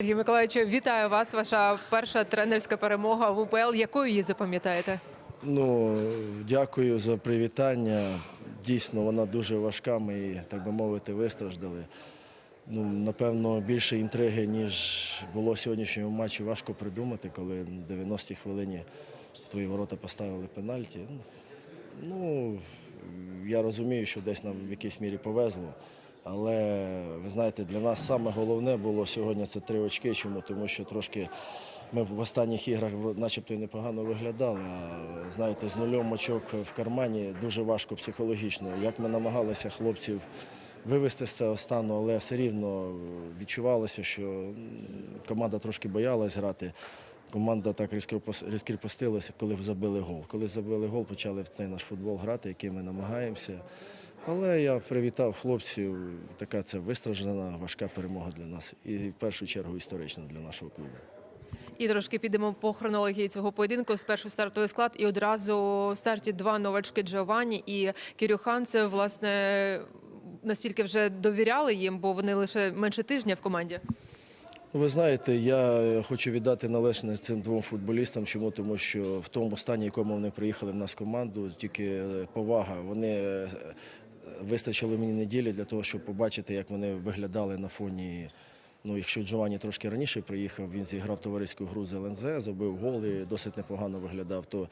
Сергій Миколаївичу, вітаю вас. Ваша перша тренерська перемога в УПЛ. Якою її запам'ятаєте? Ну, дякую за привітання. Дійсно, вона дуже важка. Ми її, так би мовити, вистраждали. Ну, напевно, більше інтриги, ніж було в сьогоднішньому матчі, важко придумати, коли на 90-й хвилині в твої ворота поставили пенальті. Ну, я розумію, що десь нам в якійсь мірі повезло. Але ви знаєте, для нас саме головне було сьогодні це три очки. Чому? Тому що трошки ми в останніх іграх начебто і непогано виглядали. А знаєте, з нульом очок в кармані дуже важко психологічно. Як ми намагалися хлопців вивести з цього стану, але все рівно відчувалося, що команда трошки боялась грати. Команда так розкріпостилася, коли забили гол. Коли забили гол, почали в цей наш футбол грати, який ми намагаємося. Але я привітав хлопців. Така це вистраждана, важка перемога для нас. І в першу чергу історична для нашого клубу. І трошки підемо по хронології цього поєдинку. Спершу стартовий склад, і одразу в старті два новачки Джованні і Кирюхан. Це власне настільки вже довіряли їм, бо вони лише менше тижня в команді. Ну, Ви знаєте, я хочу віддати належне цим двом футболістам. Чому? Тому що в тому стані, якому вони приїхали в нас в команду, тільки повага. Вони вистачило мені неділі для того, щоб побачити, як вони виглядали на фоні. Ну, якщо Джованні трошки раніше приїхав, він зіграв товариську гру з ЛНЗ, забив гол і досить непогано виглядав. То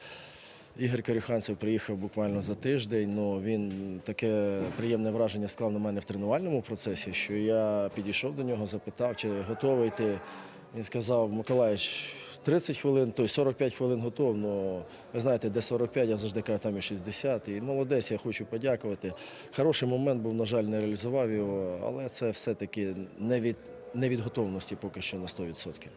Ігор Карюханцев приїхав буквально за тиждень. Ну він таке приємне враження склав на мене в тренувальному процесі, що я підійшов до нього, запитав, чи готовий ти. Він сказав, Миколаївич, 30 хвилин, то й 45 хвилин готов. але ви знаєте, де 45, я завжди кажу, там і 60. І молодець, я хочу подякувати. Хороший момент був, на жаль, не реалізував його, але це все-таки не від, не від готовності поки що на 100%.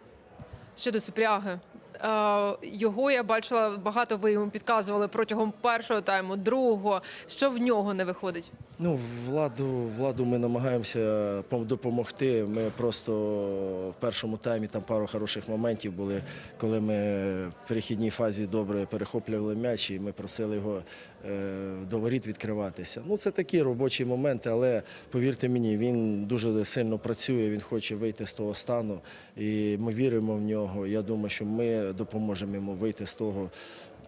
Щодо Супряги. Е, Його я бачила багато. Ви йому підказували протягом першого тайму, другого. Що в нього не виходить? Ну, владу, владу ми намагаємося пом- допомогти. Ми просто в першому таймі там пару хороших моментів були, коли ми в перехідній фазі добре перехоплювали м'яч, і ми просили його е, до воріт відкриватися. Ну, це такі робочі моменти, але повірте мені, він дуже сильно працює, він хоче вийти з того стану, і ми віримо в нього. Я думаю, що ми допоможемо йому вийти з того,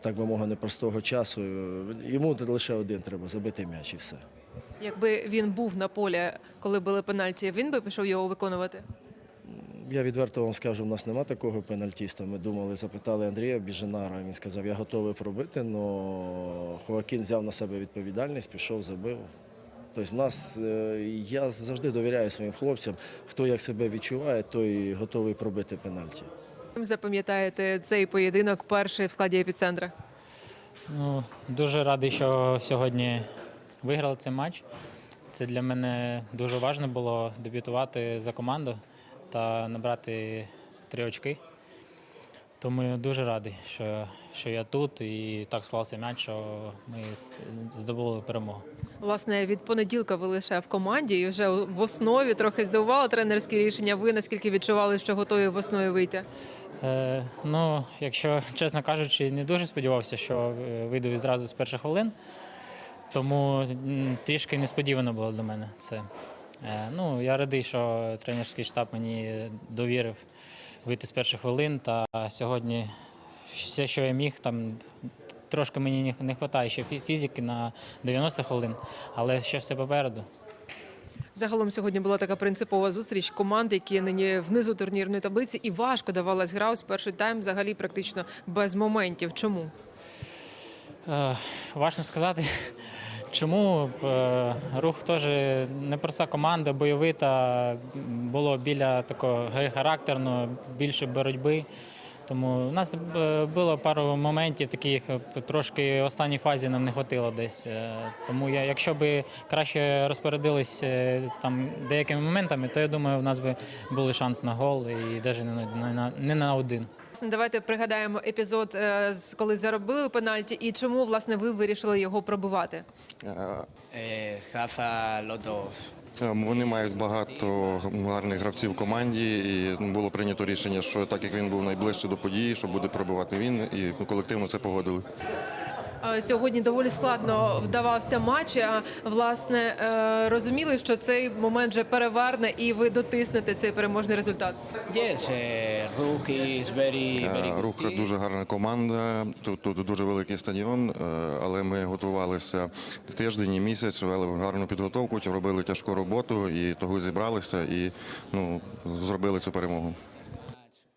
так би мовити, непростого часу. Йому лише один треба забити м'яч і все. Якби він був на полі, коли були пенальті, він би пішов його виконувати. Я відверто вам скажу, у нас нема такого пенальтіста. Ми думали, запитали Андрія Біженара. Він сказав, я готовий пробити, але Хоакін взяв на себе відповідальність, пішов, забив. Тобто, в нас е, я завжди довіряю своїм хлопцям, хто як себе відчуває, той готовий пробити пенальті. Запам'ятаєте цей поєдинок перший в складі епіцентра? Ну, дуже радий, що сьогодні виграли цей матч. Це для мене дуже важливо було дебютувати за команду та набрати три очки. Тому я дуже радий, що, що я тут і так склався м'яч, що ми здобули перемогу. Власне, від понеділка ви лише в команді і вже в основі трохи здивувало тренерські рішення. Ви наскільки відчували, що готові в основі вийти? Е, ну, якщо чесно кажучи, не дуже сподівався, що е, вийду відразу з перших хвилин. Тому трішки несподівано було для мене це. Е, ну, я радий, що тренерський штаб мені довірив вийти з перших хвилин. Та сьогодні все, що я міг, там трошки мені не вистачає ще фізики на 90 хвилин, але ще все попереду. Загалом сьогодні була така принципова зустріч команд, які нині внизу турнірної таблиці, і важко давалась гра ось перший тайм взагалі практично без моментів. Чому? Е, Важко сказати, чому Е, рух теж непроста команда, бойовита, було біля такого характерного, більше боротьби. Тому у нас е, було пару моментів таких, е, трошки в останній фазі нам не хватило десь. Е, Тому я, якщо б краще розпорядились там деякими моментами, то я думаю, у нас би були шанс на гол і навіть не на, не на, не на один. Давайте пригадаємо епізод, з- коли заробили пенальті, і чому власне ви вирішили його пробивати. Eh, Rafa Lodov. Е, Вони мають багато гарних гравців в команді, і було прийнято рішення, що так як він був найближче до події, що буде пробувати він, і ну, колективно це погодили. Е, Сьогодні доволі складно вдавався матч. А власне е, розуміли, що цей момент вже переверне, і ви дотиснете цей переможний результат. Е, good Рух дуже гарна команда. Тут, тут дуже великий стадіон, але ми готувалися тиждень і місяць, вели гарну підготовку, робили тяжку роботу і того зібралися і ну, зробили цю перемогу.